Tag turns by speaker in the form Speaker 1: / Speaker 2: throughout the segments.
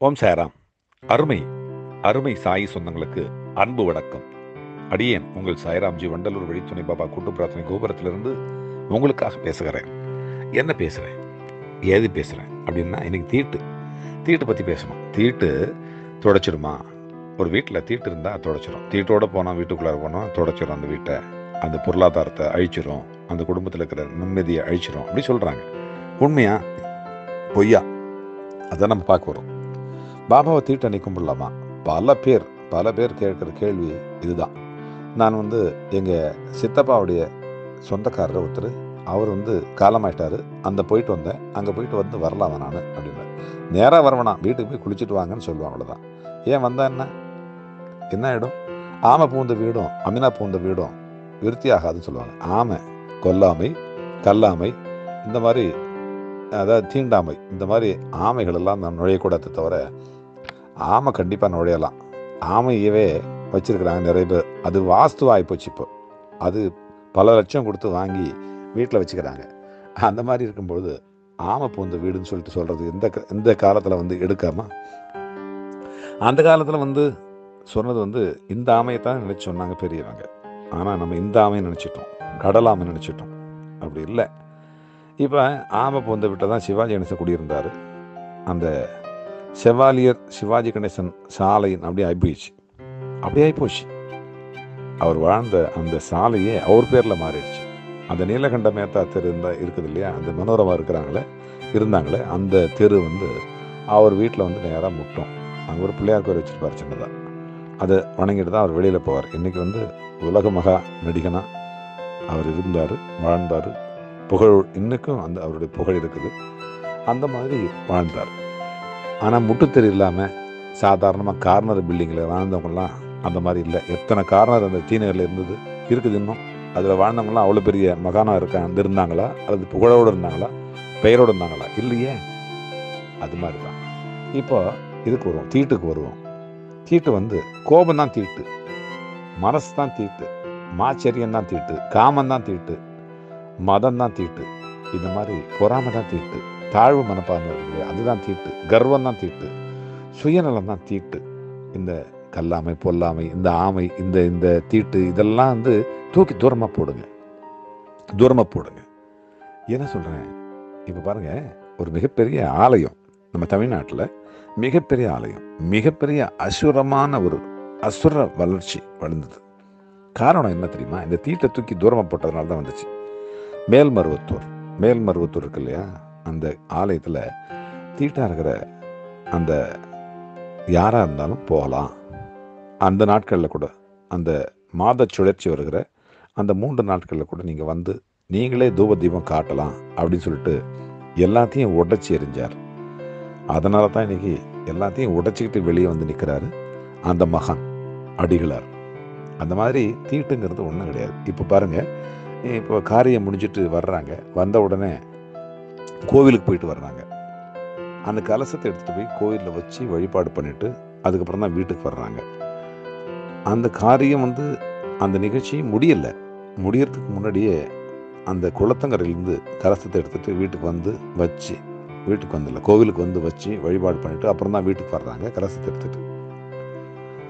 Speaker 1: ஓம் சாராம். அருமை அருமை சாயி சொந்தங்களுக்கு அன்பு வணக்கம். அடியேன் உங்கள் சாய்ராம்ஜி வண்டலூர் வழித்துணை பாபா கூட்டு பிரார்த்தனை கோபுரத்திலிருந்து உங்களுக்காக பேசுகிறேன். என்ன பேசுகிறேன் ஏது பேசுகிறேன் அப்படின்னா இன்னைக்கு தீட்டு. தீட்டு பற்றி பேசணும். தீட்டு துடைச்சிருமா? ஒரு வீட்டில் தீட்டு இருந்தால் துடைச்சிரும். தீட்டோட போனால் வீட்டுக்குள்ளார போனால் துடைச்சிரும் அந்த வீட்டை. அந்த பொருளாதாரத்தை அழிச்சிரும். அந்த குடும்பத்தில் இருக்கிற நிம்மதியை அழிச்சிரும். அப்படி சொல்கிறாங்க உண்மையா? பொய்யா? அதான் நம்ம பார்க்க வரோம். பாபாவை தீட்ட நிற்க முடியலாமா பல பேர் பல பேர் கேட்குற கேள்வி இதுதான். நான் வந்து எங்கள் சித்தப்பாவுடைய சொந்தக்காரர் ஒருத்தர் அவர் வந்து காலமாயிட்டார். அந்த போயிட்டு வந்தேன். அங்கே போயிட்டு வந்து வரலாமா நான் அப்படின்னு நேராக வரவேணா வீட்டுக்கு போய் குளிச்சுட்டு வாங்கன்னு சொல்லுவாங்க அவ்வளோதான் ஏன் வந்தா என்ன? என்ன ஆகிடும் ஆமை பூந்த வீடும் அமினா பூந்த வீடும் விருத்தி ஆகாதுன்னு சொல்லுவாங்க. ஆமை கொல்லாமை கல்லாமை இந்த மாதிரி அதாவது தீண்டாமை இந்த மாதிரி ஆமைகள் எல்லாம் நான் நுழையக்கூடாது தவிர ஆமை கண்டிப்பாக நுழையலாம். ஆமையவே வச்சிருக்கிறாங்க நிறைய பேர். அது வாஸ்து ஆகிப்போச்சு இப்போ. அது பல லட்சம் கொடுத்து வாங்கி வீட்டில் வச்சுக்கிறாங்க. அந்த மாதிரி இருக்கும்பொழுது ஆமை பூந்த வீடுன்னு சொல்லிட்டு சொல்கிறது எந்த க- எந்த காலத்தில் வந்து எடுக்காமல் அந்த காலத்தில் வந்து சொன்னது வந்து இந்த ஆமையை தான் நினச்சி சொன்னாங்க பெரியவங்க. ஆனால் நம்ம இந்த ஆமையை நினச்சிட்டோம். கடல் ஆமை நினச்சிட்டோம். அப்படி இல்லை. இப்போ ஆமை பூந்த வீட்டில் தான் சிவாஜி கணேசன் குடியிருந்தார். அந்த செவாலியர் சிவாஜி கணேசன் சாலையின் அப்படியே ஆகிப்போயிடுச்சு அப்படியே ஆகிப்போச்சு அவர் வாழ்ந்த அந்த சாலையே அவர் பேரில் மாறிடுச்சு. அந்த நீலகண்ட மேத்தா தெரு இருந்தால் இருக்குது இல்லையா? அந்த மனோரமா இருக்கிறாங்களே இருந்தாங்களே அந்த தெரு வந்து அவர் வீட்டில் வந்து நேராக முட்டும். அங்கே ஒரு பிள்ளையார் கோயில் வச்சுருப்பார் சின்னதாக அதை வணங்கிட்டு தான் அவர் வெளியில் போவார். இன்னைக்கு வந்து உலக மகா நடிகனா அவர் இருந்தார் வாழ்ந்தார். புகழ் இன்னைக்கும் அந்த அவருடைய புகழ் இருக்குது. அந்த மாதிரி வாழ்ந்தார். ஆனால் முட்டுத்தெரு இல்லாமல் சாதாரணமாக கார்னர் பில்டிங்கில் வாழ்ந்தவங்கலாம் அந்த மாதிரி இல்லை. எத்தனை கார்னர் அந்த தீநகரில் இருந்தது? இருக்குது இன்னும். அதில் வாழ்ந்தவங்களாம் அவ்வளோ பெரிய மகானாக இருக்காங்க இருந்தாங்களா அல்லது புகழோடு இருந்தாங்களா? பெயரோடு இருந்தாங்களா? இல்லையே. அது மாதிரி தான் இப்போ இதுக்கு வருவோம். தீட்டுக்கு வருவோம். தீட்டு வந்து கோபம் தான் தீட்டு. மனசு தான் தீட்டு. மாச்சரியம் தான் தீட்டு. காமம் தான் தீட்டு. மதம் தான் தீட்டு. இந்த மாதிரி பொறாமை தான் தீட்டு. தாழ்வு மனப்பான்மை இருக்குது. அதுதான் தீட்டு கர்வம் தான் தீட்டு சுயநலம் தான் தீட்டு இந்த கல்லாமை பொல்லாமை இந்த ஆமை இந்த இந்த தீட்டு இதெல்லாம் வந்து தூக்கி தூரமாக போடுங்க. தூரமாக போடுங்க. என்ன சொல்கிறேன் இப்போ பாருங்க ஒரு மிகப்பெரிய ஆலயம் நம்ம தமிழ்நாட்டில் மிகப்பெரிய ஆலயம் மிகப்பெரிய அசுரமான ஒரு அசுர வளர்ச்சி வளர்ந்தது. காரணம் என்ன தெரியுமா? இந்த தீட்டை தூக்கி தூரமாக போட்டதுனால தான் வந்துச்சு. மேல்மருவத்தூர். மேல்மருவத்தூர் இருக்கு இல்லையா? அந்த ஆலயத்தில் தீட்டா இருக்கிற அந்த யாராக இருந்தாலும் போகலாம். அந்த நாட்களில் கூட அந்த மாத சுழற்சி வருகிற அந்த மூன்று நாட்களில் கூட நீங்கள் வந்து நீங்களே தூப தீபம் காட்டலாம் அப்படின்னு சொல்லிட்டு எல்லாத்தையும் உடைச்சி எறிஞ்சார். அதனால தான் இன்னைக்கு எல்லாத்தையும் உடைச்சிக்கிட்டு வெளியே வந்து நிற்கிறாரு அந்த மகான் அடிகளார். அந்த மாதிரி தீட்டுங்கிறது ஒன்றும் கிடையாது. இப்போ பாருங்க இப்போ காரியம் முடிஞ்சிட்டு வர்றாங்க. வந்த உடனே கோவிலுக்கு போயிட்டு வர்றாங்க. அந்த கலசத்தை எடுத்துட்டு போய் கோவிலில் வச்சு வழிபாடு பண்ணிவிட்டு அதுக்கப்புறம் தான் வீட்டுக்கு வர்றாங்க. அந்த காரியம் வந்து அந்த நிகழ்ச்சி முடியல. முடியறதுக்கு முன்னாடியே அந்த குளத்தங்கரையிலேருந்து கலசத்தை எடுத்துகிட்டு வீட்டுக்கு வந்து வச்சு வீட்டுக்கு வந்துடல கோவிலுக்கு வந்து வச்சு வழிபாடு பண்ணிவிட்டு அப்புறம் தான் வீட்டுக்கு வர்றாங்க கலசத்தை எடுத்துகிட்டு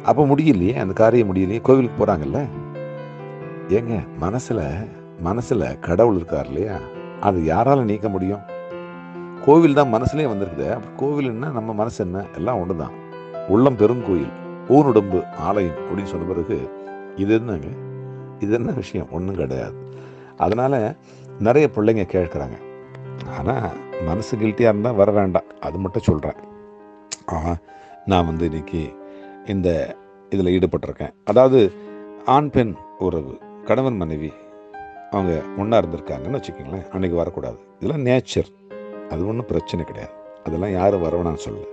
Speaker 1: அப்போ முடியலையே அந்த காரியம் முடியலையே கோவிலுக்கு போகிறாங்கல்ல ஏங்க மனசில் மனசில் கடவுள் இருக்கார் இல்லையா? அது யாரால் நீக்க முடியும்? கோவில் தான் மனசுலேயே வந்திருக்குது. அப்போ என்ன? நம்ம மனசு என்ன? எல்லாம் ஒன்று தான் உள்ளம் பெருங்கோயில் ஊனுடம்பு ஆலயம் அப்படின்னு சொன்ன பிறகு இது என்னங்க? இது என்ன விஷயம்? ஒன்றும் கிடையாது. அதனால் நிறைய பிள்ளைங்க கேட்குறாங்க. ஆனால் மனசு கில்ட்டியாக இருந்தால் வர வேண்டாம். அது மட்டும் சொல்கிறேன் ஆ நான் வந்து இன்னைக்கு இந்த இதில் ஈடுபட்டிருக்கேன். அதாவது ஆண் பெண் உறவு கணவன் மனைவி அவங்க ஒன்றா இருந்திருக்காங்கன்னு வச்சுக்கோங்களேன். அன்றைக்கி வரக்கூடாது. இதெல்லாம் நேச்சர் அது ஒன்றும் பிரச்சனை கிடையாது. அதெல்லாம் யாரும் வரவேணான்னு சொல்லலை.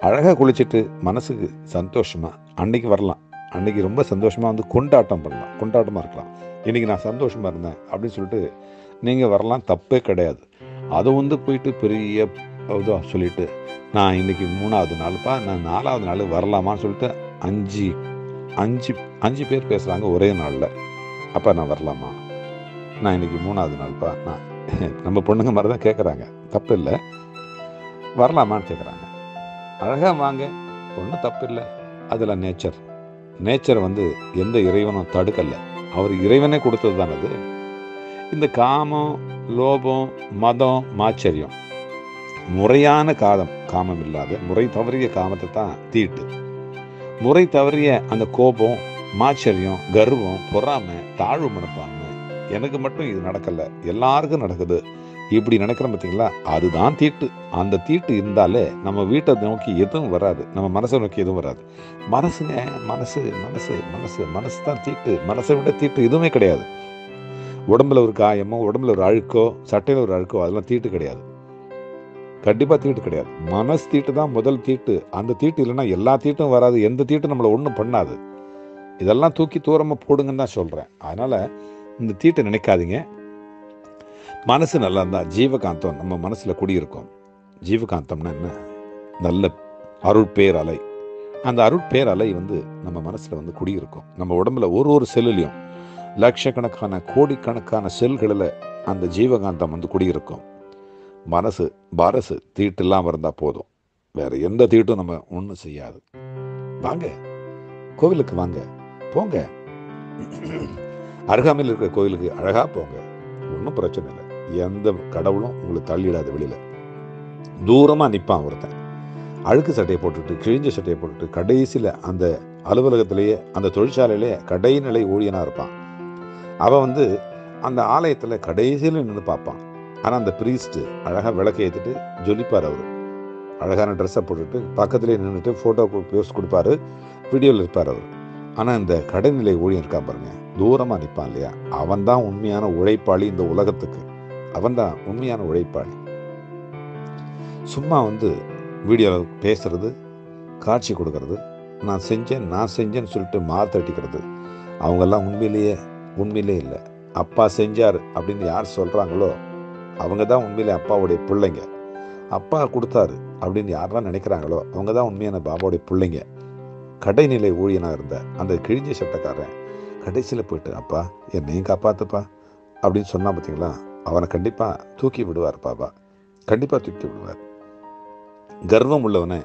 Speaker 1: அழகாக குளிச்சுட்டு மனசுக்கு சந்தோஷமாக அன்னைக்கு வரலாம். அன்னைக்கு ரொம்ப சந்தோஷமாக வந்து கொண்டாட்டம் பண்ணலாம். கொண்டாட்டமாக இருக்கலாம். இன்றைக்கி நான் சந்தோஷமாக இருந்தேன் அப்படின்னு சொல்லிட்டு நீங்கள் வரலாம். தப்பே கிடையாது. அதை வந்து போயிட்டு பெரிய இதாக சொல்லிட்டு நான் இன்னைக்கு மூணாவது நாள்ப்பா நான் நாலாவது நாள் வரலாமான்னு சொல்லிட்டு அஞ்சு அஞ்சு அஞ்சு பேர் பேசுகிறாங்க ஒரே நாளில். அப்பா நான் வரலாமா? நான் இன்னைக்கு மூணாவது நாள்ப்பா நான் நம்ம பொண்ணுங்க மாதிரி தான் கேட்குறாங்க தப்பு இல்லை வரலாமான்னு கேட்குறாங்க அழகாக வாங்க. ஒன்றும் தப்பு இல்லை அதில் நேச்சர் நேச்சர் வந்து எந்த இறைவனும் தடுக்கலை. அவர் இறைவனே கொடுத்தது தான் அது. இந்த காமம் லோபம் மதம் மாச்சரியம். முறையான காதம் காமம் இல்லாத முறை தவறிய காமத்தை தான் தீட்டு. முறை தவறிய அந்த கோபம் மாச்சரியம் கர்வம் பொறாமை தாழ்வு மனப்பான்மை எனக்கு மட்டும் இது நடக்கலை. எல்லாருக்கும் நடக்குது. இப்படி நினைக்கிறோம் பார்த்தீங்களா அதுதான் தீட்டு. அந்த தீட்டு இருந்தாலே நம்ம வீட்டை நோக்கி எதுவும் வராது. நம்ம மனசை நோக்கி எதுவும் வராது. மனசுங்க மனசு மனசு மனசு மனசு தான் தீட்டு. மனசை விட தீட்டு எதுவுமே கிடையாது. உடம்புல ஒரு காயமோ உடம்புல ஒரு அழுக்கோ சட்டையில் ஒரு அழுக்கோ அதெல்லாம் தீட்டு கிடையாது. கண்டிப்பாக தீட்டு கிடையாது. மனசு தீட்டு தான் முதல் தீட்டு. அந்த தீட்டு இல்லைன்னா எல்லா தீட்டும் வராது. எந்த தீட்டும் நம்மளை ஒன்றும் பண்ணாது. இதெல்லாம் தூக்கி தூரமாக போடுங்கன்னு தான் சொல்கிறேன் அதனால் இந்த தீட்டை நினைக்காதீங்க. மனசு நல்லா இருந்தால் ஜீவகாந்தம் நம்ம மனசில் குடியிருக்கும். ஜீவகாந்தம்னா என்ன? நல்ல அருட்பேர் அலை அந்த அருட்பேர் அலை வந்து நம்ம மனசில் வந்து குடியிருக்கும். நம்ம உடம்புல ஒரு ஒரு செல்லுலையும் லட்சக்கணக்கான கோடிக்கணக்கான செல்களில் அந்த ஜீவகாந்தம் வந்து குடியிருக்கும். மனசு பரசு தீட்டு இல்லாமல் இருந்தால் போதும். வேற எந்த தீட்டும் நம்ம ஒன்றும் செய்யாது. வாங்க கோவிலுக்கு வாங்க. போங்க. அருகாமையில் இருக்கிற கோயிலுக்கு அழகாக போங்க. ஒன்றும் பிரச்சனை இல்லை. எந்த கடவுளும் உங்களுக்கு தள்ளிடாது வெளியில். தூரமாக நிற்பான் ஒருத்தன். அழுக்கு சட்டையை போட்டுட்டு கிழிஞ்ச சட்டையை போட்டுட்டு கடைசியில் அந்த அலுவலகத்திலேயே அந்த தொழிற்சாலையிலே கடைநிலை ஊழியனாக இருப்பான். அவன் வந்து அந்த ஆலயத்தில் கடைசியில் நின்று பார்ப்பான். ஆனால் அந்த ப்ரீஸ்ட்டு அழகாக விளக்கு ஏற்றிட்டு ஜொலிப்பார் அவர். அழகான ட்ரெஸ்ஸை போட்டுட்டு பக்கத்துலேயே நின்றுட்டு ஃபோட்டோ போஸ்ட் கொடுப்பாரு. வீடியோவில் இருப்பார் அவர். ஆனால் இந்த கடைநிலை ஊழியன் இருக்கான் பாருங்கள் தூரமாக நிற்பான் இல்லையா? அவன் தான் உண்மையான உழைப்பாளி இந்த உலகத்துக்கு. அவன் தான் உண்மையான உழைப்பாளி. சும்மா வந்து வீடியோவில் பேசுறது காட்சி கொடுக்கறது நான் செஞ்சேன் நான் செஞ்சேன்னு சொல்லிட்டு மாற்தட்டிக்கிறது அவங்கெல்லாம் உண்மையிலேயே உண்மையிலே இல்லை. அப்பா செஞ்சார் அப்படின்னு யார் சொல்கிறாங்களோ அவங்க தான் உண்மையிலே அப்பாவுடைய பிள்ளைங்க. அப்பா கொடுத்தாரு அப்படின்னு யாரெல்லாம் நினைக்கிறாங்களோ அவங்க தான் உண்மையான பாபாவுடைய பிள்ளைங்க. கடைநிலை ஊழியனாக இருந்த அந்த கிழிஞ்ச சட்டக்காரன் கடைசியில் போயிட்டு அப்பா என்னையும் காப்பாத்துப்பா அப்படின்னு சொன்னா பார்த்தீங்களா அவனை கண்டிப்பாக தூக்கி விடுவார் பாபா. கண்டிப்பாக தூக்கி விடுவார். கர்வம் உள்ளவனை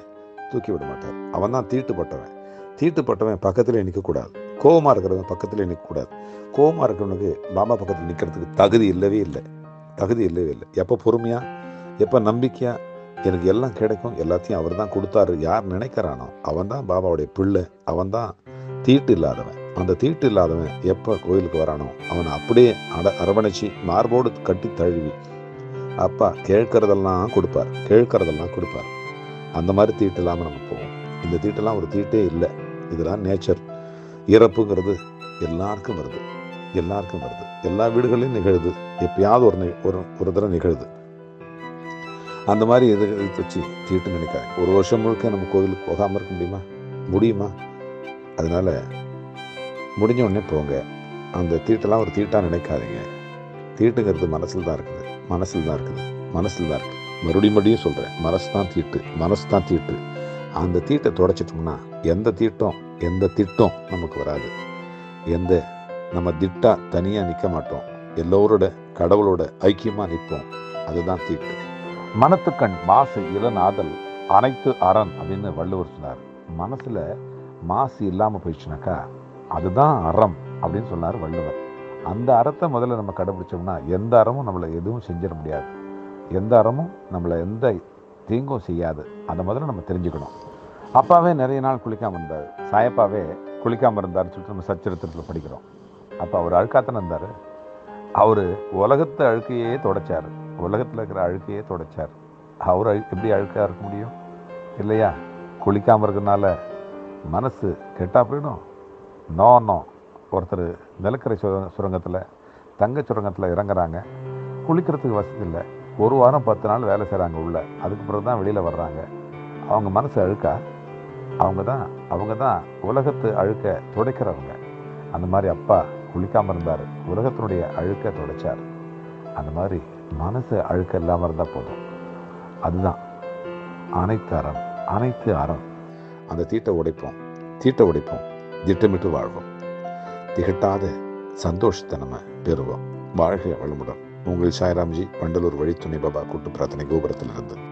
Speaker 1: தூக்கி விட மாட்டார். அவன் தான் தீட்டுப்பட்டவன் தீட்டுப்பட்டவன் பக்கத்தில் நிற்கக்கூடாது கோவமாக இருக்கிறவன் பக்கத்தில் நிற்கக்கூடாது கோவமாக இருக்கிறவனுக்கு பாபா பக்கத்தில் நிற்கிறதுக்கு தகுதி இல்லவே இல்லை. தகுதி இல்லவே இல்லை. எப்போ பொறுமையாக எப்போ நம்பிக்கையாக எனக்கு எல்லாம் கிடைக்கும். எல்லாத்தையும் அவர் தான் கொடுத்தாரு. யார் நினைக்கிறானோ அவன் தான் பாபாவுடைய பிள்ளை. அவன் தான் தீட்டு இல்லாதவன். அந்த தீட்டு இல்லாதவன் எப்போ கோயிலுக்கு வரானோ அவனை அப்படியே அட அரவணைச்சி மார்போடு கட்டி தழுவி. அப்பா கேட்கறதெல்லாம் கொடுப்பார் கேட்கறதெல்லாம் கொடுப்பார். அந்த மாதிரி தீட்டு இல்லாமல் நம்ம போவோம். இந்த தீட்டெல்லாம் ஒரு தீட்டே இல்லை. இதெல்லாம் நேச்சர் இறப்புங்கிறது எல்லாருக்கும் வருது. எல்லாருக்கும் வருது. எல்லா வீடுகளையும் நிகழுது. எப்பயாவது ஒரு நி- ஒரு ஒரு தடவை நிகழுது. அந்த மாதிரி இது வச்சு தீட்டு நினைக்காது ஒரு வருஷம் முழுக்க நம்ம கோவிலுக்கு போகாமல் இருக்க முடியுமா? முடியுமா? அதனால முடிஞ்ச உடனே போங்க. அந்த தீட்டெல்லாம் ஒரு தீட்டாக நினைக்காதீங்க. தீட்டுங்கிறது மனசில் தான் இருக்குது. மனசில் தான் இருக்குது. மனசில் தான் இருக்குது. மறுபடியும் மறுபடியும் சொல்கிறேன் மனசு தான் தீட்டு. மனசு தான் தீட்டு. அந்த தீட்டை தொடச்சிட்டோம்னா எந்த தீட்டம் எந்த திட்டம் நமக்கு வராது. எந்த நம்ம திட்டா தனியாக நிற்க மாட்டோம். எல்லோரோட கடவுளோட ஐக்கியமாக நிற்போம். அதுதான் தீட்டு. மனத்துக்கண் மாசு இளநாதல் அனைத்து அரண் அப்படின்னு வள்ளுவர் சொன்னார். மனசுல மாசு இல்லாமல் போயிடுச்சுனாக்கா அதுதான் அறம் அப்படின்னு சொன்னார் வள்ளுவர். அந்த அறத்தை முதல்ல நம்ம கடைபிடிச்சோம்னா எந்த அறமும் நம்மளை எதுவும் செஞ்சிட முடியாது. எந்த அறமும் நம்மளை எந்த தீங்கும் செய்யாது. அதை முதல்ல நம்ம தெரிஞ்சுக்கணும். அப்பாவே நிறைய நாள் குளிக்காமல் இருந்தார். சாயப்பாவே குளிக்காமல் இருந்தாருன்னு சொல்லிட்டு நம்ம சச்சரித்திரத்தில் படிக்கிறோம். அப்போ அவர் அழுக்காத்தன இருந்தார். அவர் உலகத்தை அழுக்கையே தொடச்சார். உலகத்தில் இருக்கிற அழுக்கையே தொடச்சார். அவர் எப்படி அழுக்காக இருக்க முடியும்? இல்லையா? குளிக்காமல் இருக்கிறதுனால மனசு கெட்டால் போயிடும். நோ நோ ஒருத்தர் நிலக்கரை சுர சுரங்கத்தில் தங்க சுரங்கத்தில் இறங்குறாங்க. குளிக்கிறதுக்கு வசதி இல்லை. ஒரு வாரம் பத்து நாள் வேலை செய்கிறாங்க உள்ளே. அதுக்கு பிறகு தான் வெளியில் வர்றாங்க. அவங்க மனசு அழுக்கா? அவங்க தான் அவங்க தான் உலகத்து அழுக்க துடைக்கிறவங்க. அந்த மாதிரி அப்பா குளிக்காமல் இருந்தார். உலகத்தினுடைய அழுக்க துடைச்சார். அந்த மாதிரி மனசு அழுக்க இல்லாமல் இருந்தால் போதும். அதுதான். அனைத்து அறம் அனைத்து அறம். அந்த தீட்டை உடைப்போம். தீட்டை உடைப்போம். திட்டமிட்டு வாழ்வோம். திகட்டாத சந்தோஷத்தை நம்ம பெறுவோம். வாழ்க வளமுடன். உங்கள் சாய்ராம்ஜி வண்டலூர் வழித்துணை பாபா கூட்டு பிரார்த்தனை கோபுரத்திலிருந்து.